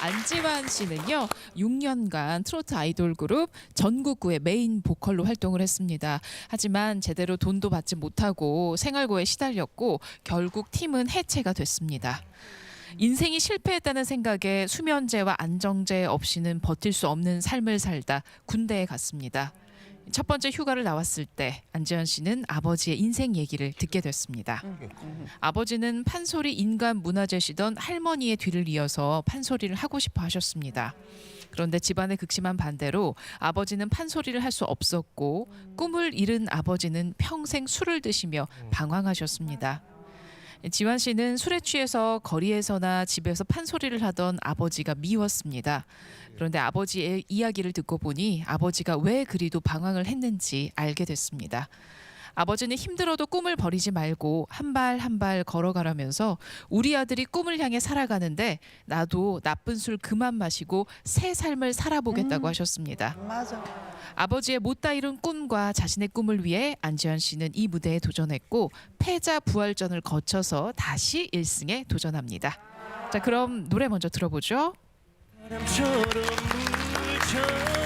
안지환 씨는요, 6년간 트로트 아이돌 그룹 전국구의 메인 보컬로 활동을 했습니다. 하지만 제대로 돈도 받지 못하고 생활고에 시달렸고 결국 팀은 해체가 됐습니다. 인생이 실패했다는 생각에 수면제와 안정제 없이는 버틸 수 없는 삶을 살다 군대에 갔습니다. 첫 번째 휴가를 나왔을 때 안지현 씨는 아버지의 인생 얘기를 듣게 됐습니다. 아버지는 판소리 인간 문화재시던 할머니의 뒤를 이어서 판소리를 하고 싶어 하셨습니다. 그런데 집안의 극심한 반대로 아버지는 판소리를 할 수 없었고 꿈을 잃은 아버지는 평생 술을 드시며 방황하셨습니다. 지환 씨는 술에 취해서 거리에서나 집에서 판소리를 하던 아버지가 미웠습니다. 그런데 아버지의 이야기를 듣고 보니 아버지가 왜 그리도 방황을 했는지 알게 됐습니다. 아버지는 힘들어도 꿈을 버리지 말고 한 발 한 발 걸어가라면서 우리 아들이 꿈을 향해 살아가는데 나도 나쁜 술 그만 마시고 새 삶을 살아보겠다고 하셨습니다. 맞아. 아버지의 못다 이룬 꿈과 자신의 꿈을 위해 안지현 씨는 이 무대에 도전했고 패자 부활전을 거쳐서 다시 1승에 도전합니다. 자, 그럼 노래 먼저 들어보죠. 바람처럼 물처럼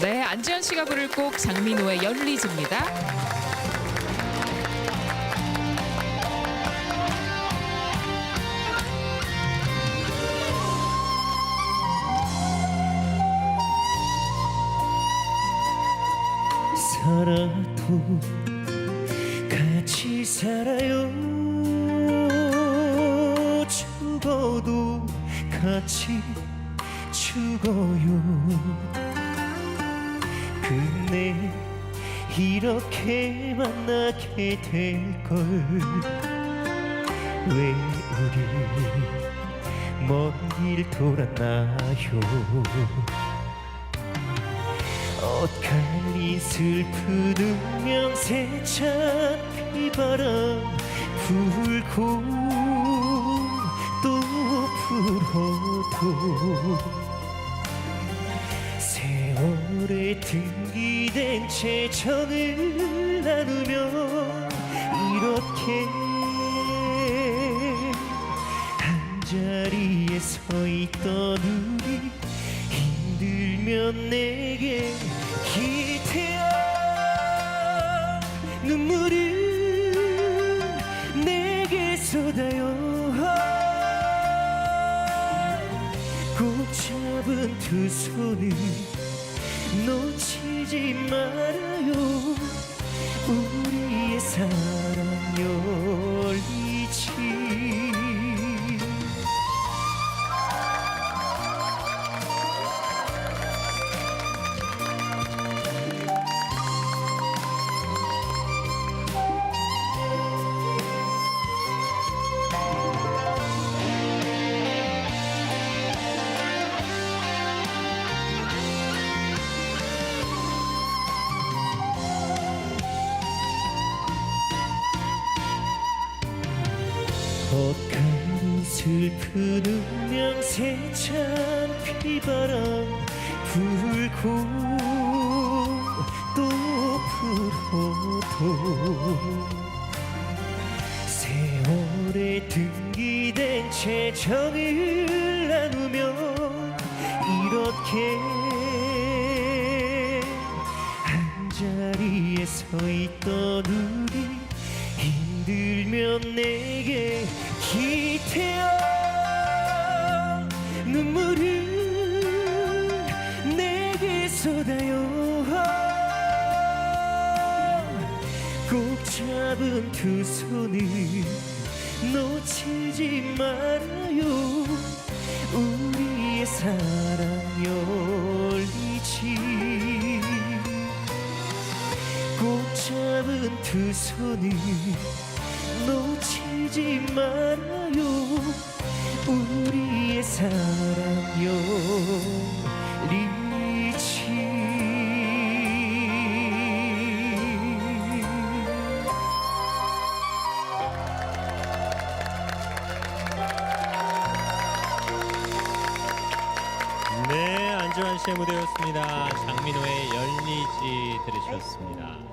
네, 안지현 씨가 부를 곡 장민호의 열리즈입니다. 살아도 같이 살아요 죽어도 같이 죽어요 근데 이렇게 만나게 될 걸. 왜 우리 먼 길 돌았나요? 엇갈린 슬픈 운명 세찬 비바람 불고 또 불어도 세월에 등기된 채 정을 나누며 이렇게 한 자리에 서 있던 우리 힘들면 내게 기대어 눈물을 내게 쏟아요 꼭 잡은 두 손을 놓치지 말아 엇갈린 슬픈 운명 세찬 비바람 불고 또 불어도 세월에 등기된 채 정을 나누며 이렇게 한 자리에 서 있던 우리 힘들면 내게 기대어 눈물을 내게 쏟아요. 꼭 잡은 두 손을 놓치지 말아요. 우리의 사랑 열리지 잡은 두 손을 놓치지 말아요 우리의 사랑 열리지 네, 안주환 씨의 무대였습니다. 장민호의 열리지 들으셨습니다.